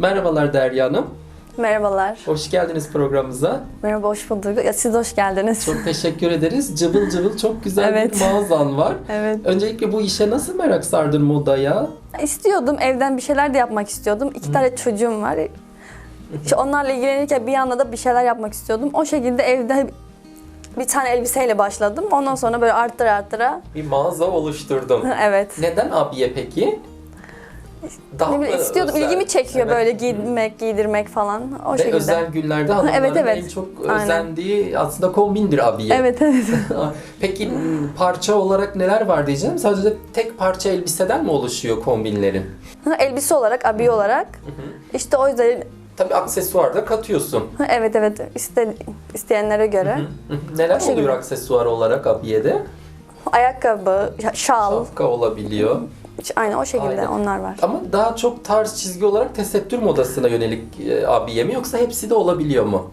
Merhabalar Derya Hanım. Merhabalar. Hoş geldiniz programımıza. Merhaba, hoş bulduk. Ya, siz de hoş geldiniz. Çok teşekkür ederiz. Cıvıl cıvıl çok güzel Evet. bir mağazan var. Evet. Öncelikle bu işe nasıl merak sardın modaya? İstiyordum, evden bir şeyler de yapmak istiyordum. İki tane çocuğum var. İşte onlarla ilgilenirken bir yanda da bir şeyler yapmak istiyordum. O şekilde evde bir tane elbiseyle başladım. Ondan sonra böyle arttıra arttıra. Bir mağaza oluşturdum. evet. Neden abiye peki? Daha Ne bileyim, istiyordum, özel? ilgimi çekiyor Evet. böyle giymek, giydirmek falan. O Ve şekilde. özel günlerde hanımların evet, evet. en çok Aynen. özendiği aslında kombindir abiye. Evet, evet. Peki parça olarak neler var diyeceğim. Sadece tek parça elbiseden mi oluşuyor kombinlerin? Elbise olarak, abi olarak. İşte o yüzden Tabii aksesuar da katıyorsun. evet evet iste, isteyenlere göre. Neler O şekilde. oluyor aksesuar olarak abiyede? Ayakkabı, şal, Şapka olabiliyor. Aynen o şekilde Aynen. onlar var. Ama daha çok tarz çizgi olarak tesettür modasına yönelik e, abiye mi yoksa hepsi de olabiliyor mu?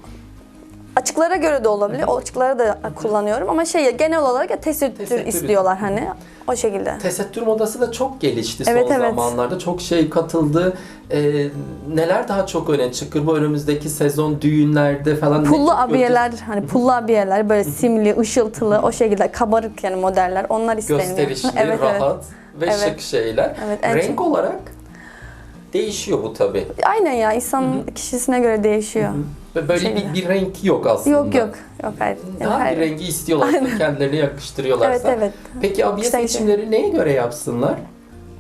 Açıklara göre de olabilir. O açıkları da kullanıyorum ama şey genel olarak ya tesettür, Tesettür. istiyorlar hani o şekilde. Tesettür modası da çok gelişti son evet. zamanlarda. Çok şey katıldı. E, neler daha çok öne çıkır bu önümüzdeki sezon düğünlerde falan? ne Pullu çok abiyeler hani pullu abiyeler böyle simli, ışıltılı o şekilde kabarık yani modeller onlar isteniyor. Gösterişli, evet evet. Ve Evet. şık şeyler. Evet, en Renk olarak değişiyor bu tabii. Aynen ya insanın kişisine göre değişiyor. Ve böyle bir, bir renk yok aslında. Yok yok. Yok hayır. Daha hayır. bir rengi istiyorlarsa kendilerine yakıştırıyorlarsa. Evet evet. Peki abiye İşte- seçimleri neye göre yapsınlar?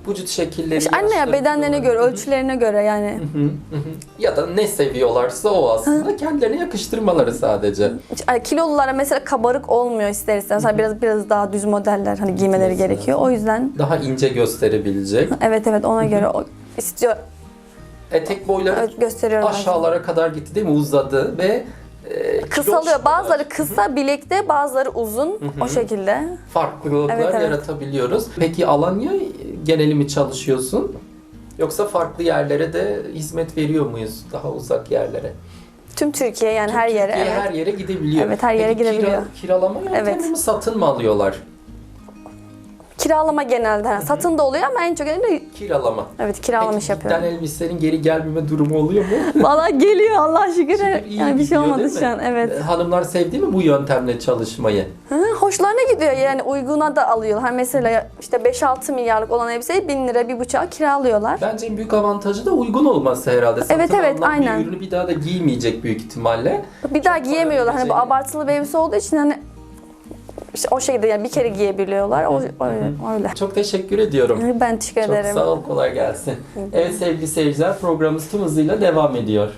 Vücut şekilleri, İşte anne bedenlerine göre, ölçülerine göre yani. Hı hı hı. Ya da ne seviyorlarsa o aslında kendilerine yakıştırmaları sadece. Kilolulara mesela kabarık olmuyor ister istemez. Hani biraz biraz daha düz modeller hani giymeleri gerekiyor. O yüzden Daha ince gösterebilecek. evet evet ona göre o istiyor. Etek boyları Evet, gösteriyorum. ben. aşağılara kadar gitti değil mi? Uzadı ve e, Kısalıyor. Bazıları kısa bilekte, bazıları uzun. O şekilde. farklılıklar Evet, evet. yaratabiliyoruz. Peki Alanya geneli mi çalışıyorsun? Yoksa farklı yerlere de hizmet veriyor muyuz? Daha uzak yerlere. Tüm Türkiye yani her yere. Türkiye evet. her yere gidebiliyor. Evet, her yere Peki kira- gidebiliyor. kiralama yöntemi Evet. mi satın mı alıyorlar? Kiralama genelde. Yani satın da oluyor ama en çok genelde Kiralama. evet kiralama Peki iş yapıyorum. giden elbisenin geri gelmeme durumu oluyor mu? Valla geliyor Allah şükür. Şükür yani bir şey olmadı şu an. Evet. E, Hanımlar sevdi mi bu yöntemle çalışmayı? Hı, hoşlarına gidiyor yani uyguna da alıyorlar. Hani mesela işte 5-6 milyarlık olan elbiseyi 1000 lira, 1,5'a kiralıyorlar. Bence en büyük avantajı da uygun olması herhalde. Satın Evet, evet, aynen. Bir ürünü bir daha da giymeyecek büyük ihtimalle. Bir daha giyemiyorlar. Hani bu abartılı bir elbise olduğu için hani işte o şekilde yani bir kere giyebiliyorlar. O, öyle. öyle. Çok teşekkür ediyorum. Ben teşekkür Çok ederim. sağ ol, kolay gelsin. Evet sevgili seyirciler programımız tüm hızıyla devam ediyor.